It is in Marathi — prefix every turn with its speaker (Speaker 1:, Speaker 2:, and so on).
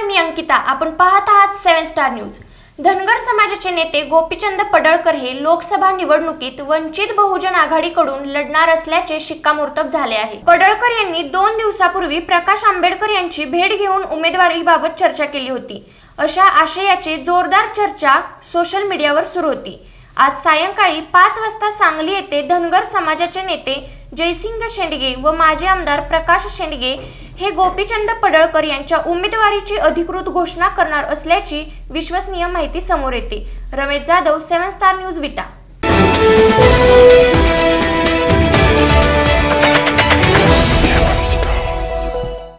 Speaker 1: नमस्कार मी अंकिता. आपण पाहत आहात सेव्हन स्टार न्यूज. धनगर समाजाचे नेते गोपीचंद पडळकर हे लोकसभा निवडणुकीत वंचित बहुजन आघाडीकडून लढणार असल्याचे शिक्कामोर्तब झाले आहे. पडळकर यांनी दोन दिवसापूर्वी प्रकाश आंबेडकर यांची भेट घेऊन उमेदवारीबाबत चर्चा केली होती. अशा आशयाची जोरदार चर्चा सोशल मीडियावर सुरू होती. आज सायंकाळी पाच वाजता सांगली येथे धनगर समाजाचे नेते जयसिंग शेंडगे व माजी आमदार प्रकाश शेंडगे हे गोपीचंद पडळकर यांच्या उमेदवारीची अधिकृत घोषणा करणार असल्याची विश्वसनीय माहिती समोर येते. Ramesh Jadhav seven star news Vita.